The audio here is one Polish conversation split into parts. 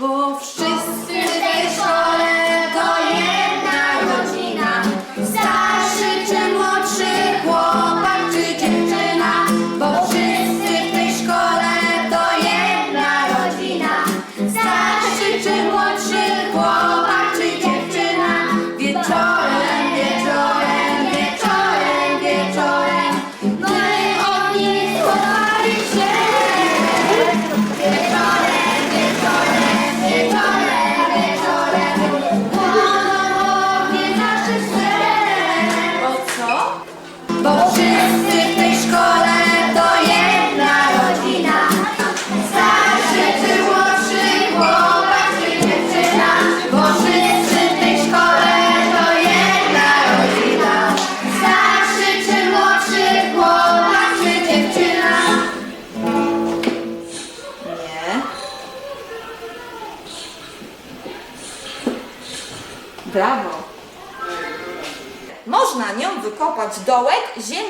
Bo wszyscy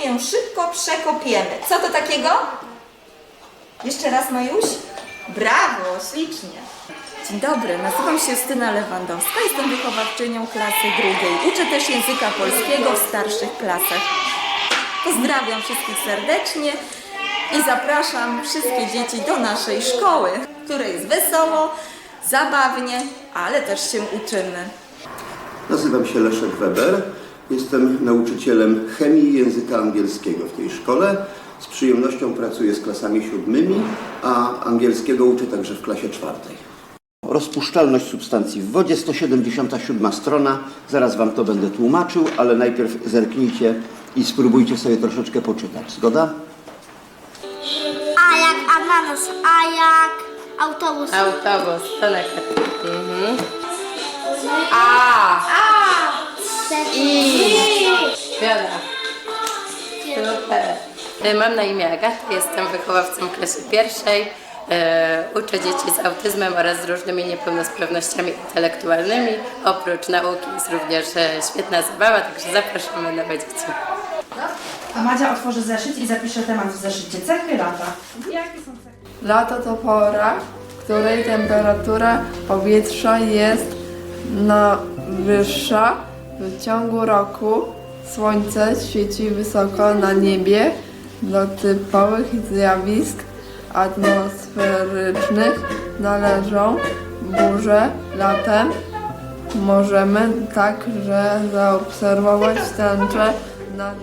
ziemię szybko przekopiemy. Co to takiego? Jeszcze raz, Majuś? Brawo, ślicznie. Dzień dobry, nazywam się Justyna Lewandowska, jestem wychowawczynią klasy drugiej. Uczę też języka polskiego w starszych klasach. Pozdrawiam wszystkich serdecznie i zapraszam wszystkie dzieci do naszej szkoły, w której jest wesoło, zabawnie, ale też się uczymy. Nazywam się Leszek Weber. Jestem nauczycielem chemii i języka angielskiego w tej szkole. Z przyjemnością pracuję z klasami siódmymi, a angielskiego uczę także w klasie czwartej. Rozpuszczalność substancji w wodzie, 177 strona. Zaraz Wam to będę tłumaczył, ale najpierw zerknijcie i spróbujcie sobie troszeczkę poczytać. Zgoda? A jak ananas, a jak autobus. Autobus, to kartce. Mhm. A, I, Wiada. Super. E, Mam na imię Agata, jestem wychowawcą klasy pierwszej. E, uczę dzieci z autyzmem oraz z różnymi niepełnosprawnościami intelektualnymi. Oprócz nauki jest również e, świetna zabawa, także zapraszamy nowe dzieci. A Madzia otworzy zeszyt i zapisze temat w zeszycie. Cechy lata. Lato to pora, w której temperatura powietrza jest najwyższa w ciągu roku. Słońce świeci wysoko na niebie. Do typowych zjawisk atmosferycznych należą burze latem. Możemy także zaobserwować tęczę nad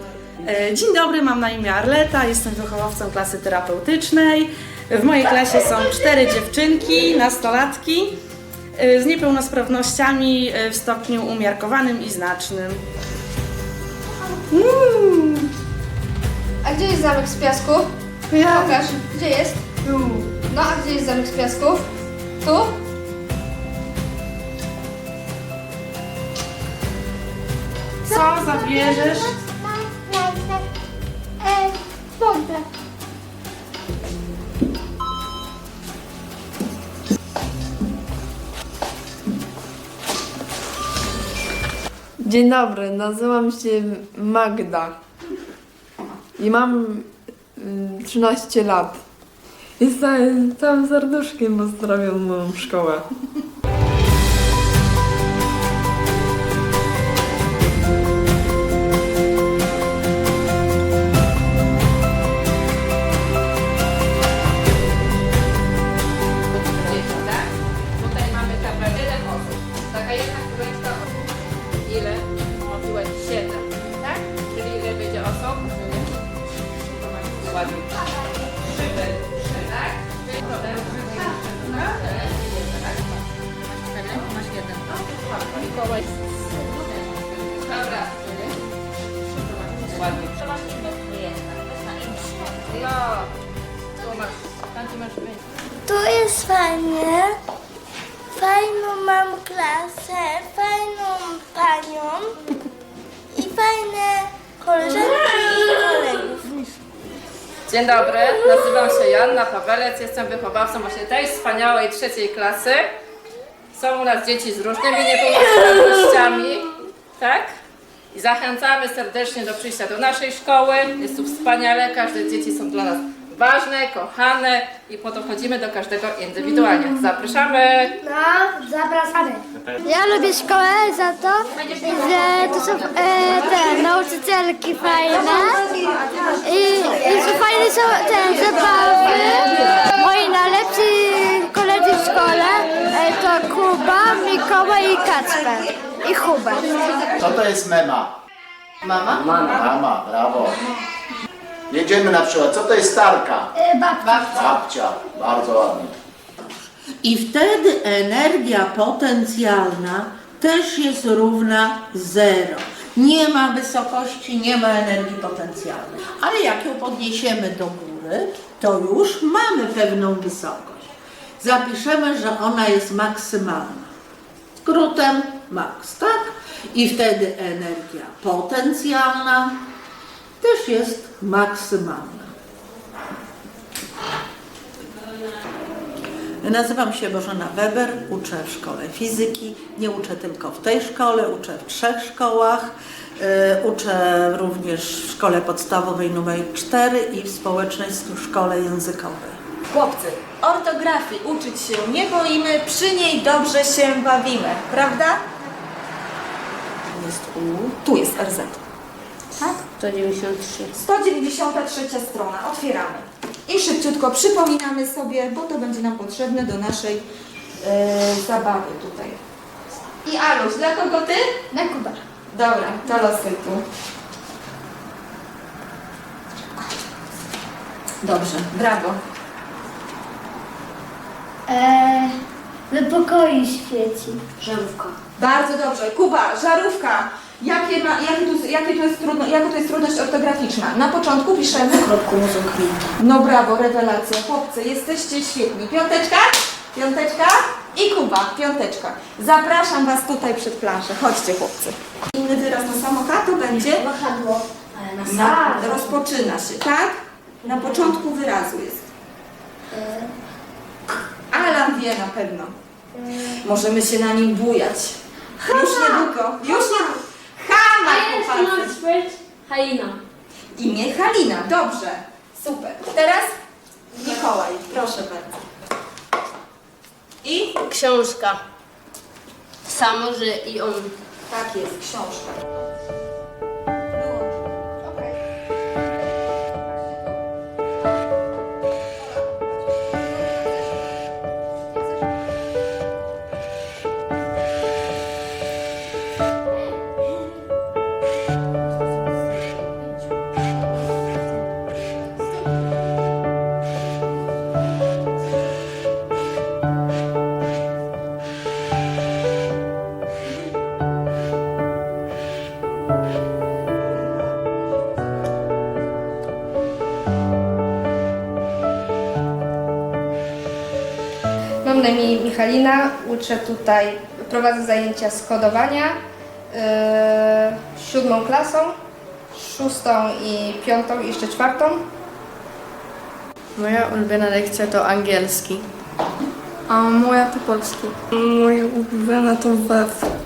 E, Dzień dobry, mam na imię Arleta, jestem wychowawcą klasy terapeutycznej. W mojej klasie są cztery dziewczynki, nastolatki z niepełnosprawnościami e, w stopniu umiarkowanym i znacznym. A gdzie jest zamek z piasku? Pokaż, gdzie jest? No, a gdzie jest zamek z piasków? Tu? Co zabierzesz? Wodę. Dzień dobry, nazywam się Magda i mam mm, 13 lat. I z całym, całym serduszkiem pozdrawiam moją szkołę. Klasę, fajną panią i fajne koleżanki i kolegów. Dzień dobry, nazywam się Joanna Pawelec, jestem wychowawcą właśnie tej wspaniałej trzeciej klasy. Są u nas dzieci z różnymi niepełnosprawnościami, tak? I zachęcamy serdecznie do przyjścia do naszej szkoły. Jest tu wspaniale, każde dzieci są dla nas ważne, kochane i podchodzimy do każdego indywidualnie. Zapraszamy! No, zapraszamy. Ja lubię szkołę za to, że to są e, te nauczycielki fajne i, i że fajne są te zabawy. Moi najlepsi koledzy w szkole e, to Kuba, Mikołaj i Kacper i Hubert. Co to jest mema? Mama? Mama, brawo. Jedziemy na przykład. Co to jest starka? Babcia. Bardzo ładnie. I wtedy energia potencjalna też jest równa zero. Nie ma wysokości, nie ma energii potencjalnej. Ale jak ją podniesiemy do góry, to już mamy pewną wysokość. Zapiszemy, że ona jest maksymalna. Skrótem max, tak? I wtedy energia potencjalna też jest maksymalna. Nazywam się Bożena Weber, uczę w szkole fizyki. Nie uczę tylko w tej szkole, uczę w trzech szkołach. E, Uczę również w szkole podstawowej numer 4 i w społecznej szkole językowej. Chłopcy, ortografii uczyć się nie boimy, przy niej dobrze się bawimy, prawda? Jest U, tu jest RZ. Tak? 193. 193 strona, otwieramy. I szybciutko przypominamy sobie, bo to będzie nam potrzebne do naszej e, zabawy tutaj. I Aluś, dla kogo ty? Na Kuba. Dobra, to losuj tu. Dobrze, brawo. E, do pokoju świeci. Żarówka. Bardzo dobrze. Kuba, żarówka. Jakie ma, jakie tu, jakie tu jest trudno, jaka to jest trudność ortograficzna? Na początku piszemy. Zamkniętą. No brawo, rewelacja. Chłopcy, jesteście świetni. Piąteczka? Piąteczka? I Kuba, piąteczka. Zapraszam Was tutaj przed planszę. Chodźcie, chłopcy. Inny wyraz na samo K to będzie? Wahadło. Na, rozpoczyna się, tak? Na początku wyrazu jest. Alan wie na pewno. Możemy się na nim bujać. Już niedługo. Już nie... Chłopacy. Halina. Imię Halina, dobrze. Super. Teraz Mikołaj, proszę bardzo. I Książka. Samo, że i on. tak jest, książka. Michalina, uczę tutaj, prowadzę zajęcia z kodowania yy, siódmą klasą, szóstą i piątą i jeszcze czwartą. Moja ulubiona lekcja to angielski. A moja to polski. Moja ulubiona to WF.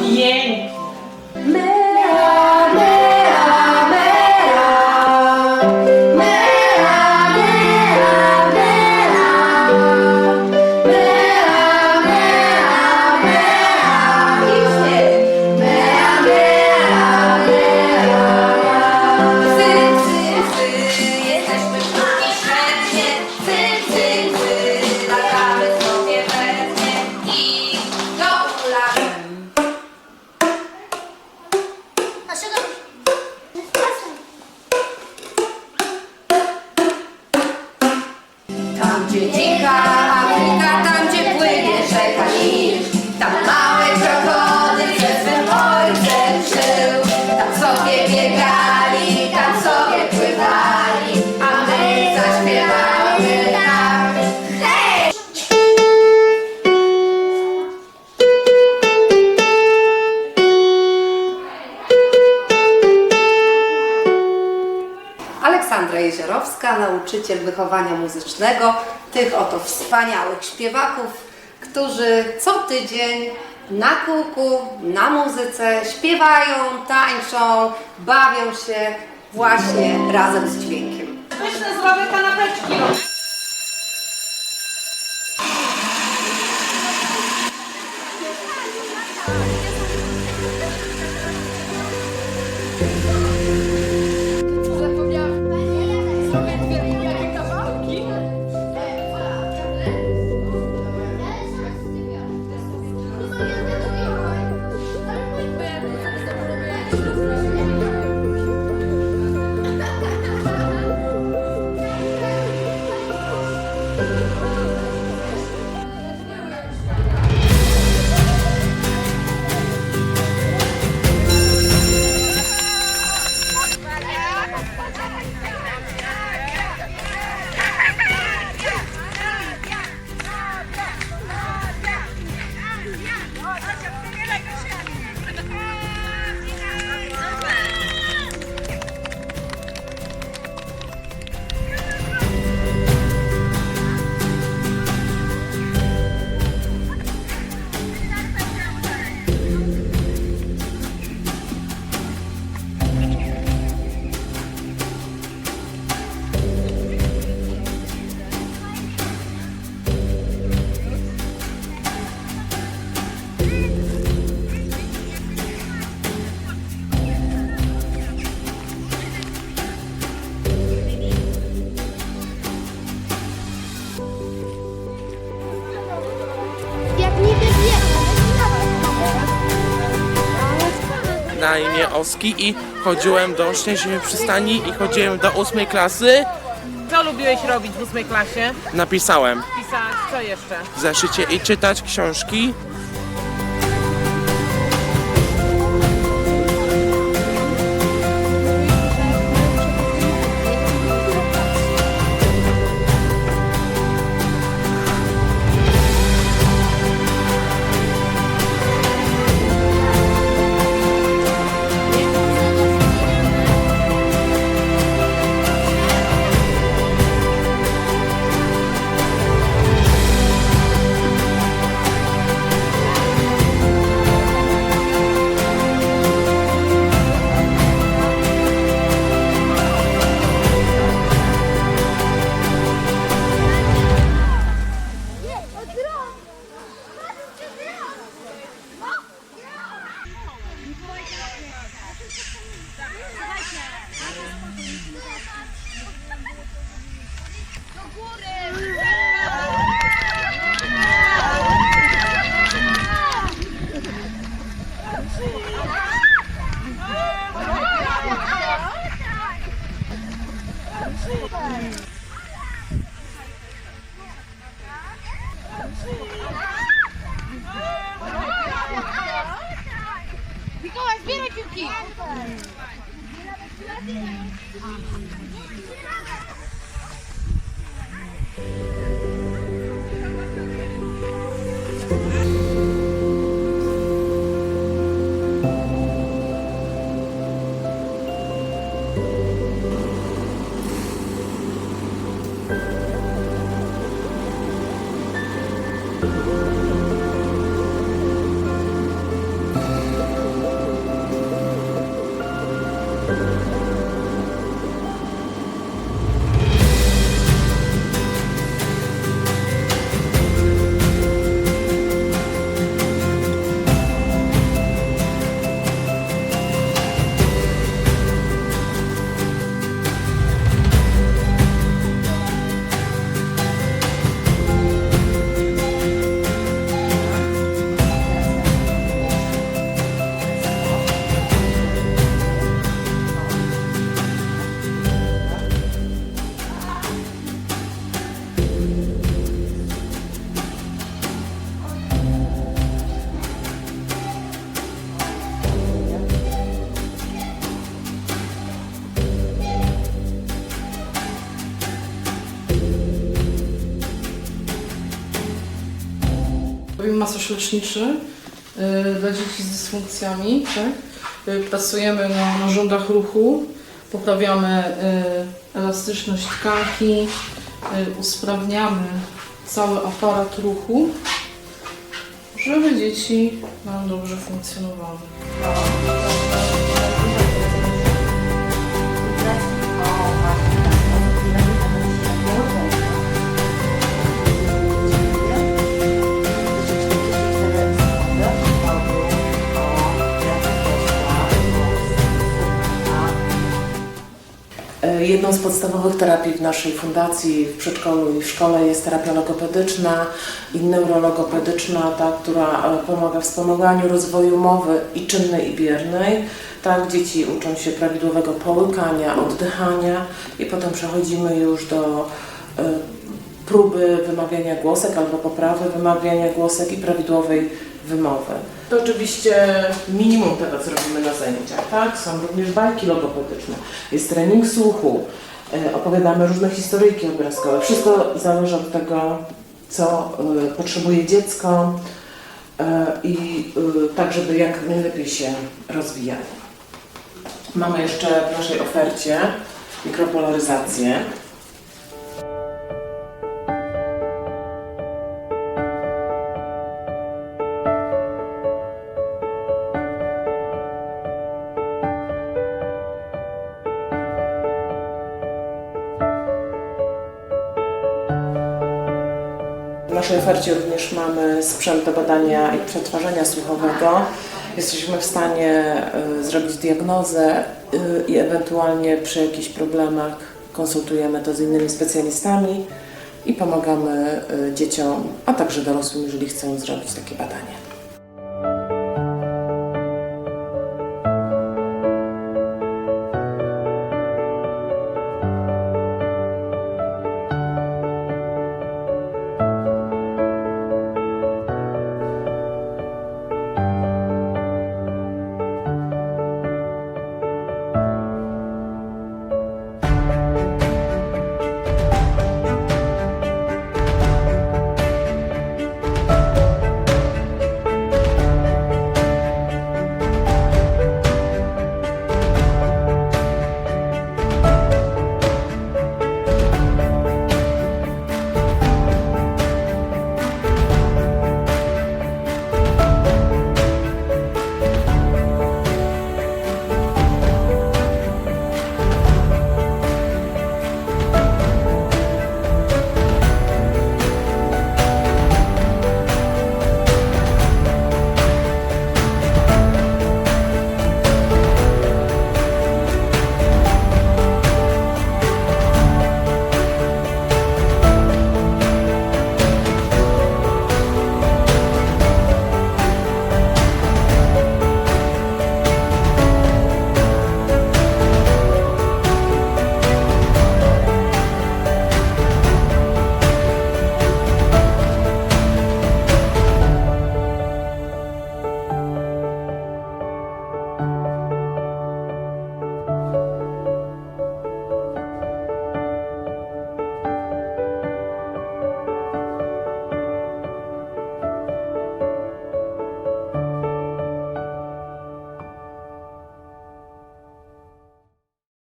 viene wychowania muzycznego, tych oto wspaniałych śpiewaków, którzy co tydzień na kółku, na muzyce śpiewają, tańczą, bawią się właśnie razem z dźwiękiem. Pyszne, zdrowe kanapeczki. Na imię Oski i chodziłem do Szczęśliwej Przystani i chodziłem do ósmej klasy. Co lubiłeś robić w ósmej klasie? Napisałem Pisać, co jeszcze? w zeszycie i czytać książki. Robimy leczniczy y, dla dzieci z dysfunkcjami, tak? Y, Pracujemy na narządach ruchu, poprawiamy y, elastyczność tkanki, usprawniamy cały aparat ruchu, żeby dzieci nam dobrze funkcjonowały. Jedną z podstawowych terapii w naszej fundacji, w przedszkolu i w szkole jest terapia logopedyczna i neurologopedyczna, ta, która e, pomaga w wspomaganiu rozwoju mowy i czynnej i biernej. Tak, dzieci uczą się prawidłowego połykania, oddychania i potem przechodzimy już do e, próby wymawiania głosek albo poprawy wymawiania głosek i prawidłowej wymowy. To oczywiście minimum tego, co robimy na zajęciach, tak? Są również bajki logopedyczne, jest trening słuchu, e, opowiadamy różne historyjki obrazkowe. Wszystko zależy od tego, co e, potrzebuje dziecko e, i tak, żeby jak najlepiej się rozwijali. Mamy jeszcze w naszej ofercie mikropolaryzację. Ofercie również mamy sprzęt do badania i przetwarzania słuchowego. Jesteśmy w stanie y, zrobić diagnozę y, i ewentualnie przy jakichś problemach konsultujemy to z innymi specjalistami i pomagamy y, dzieciom, a także dorosłym, jeżeli chcą zrobić takie badania.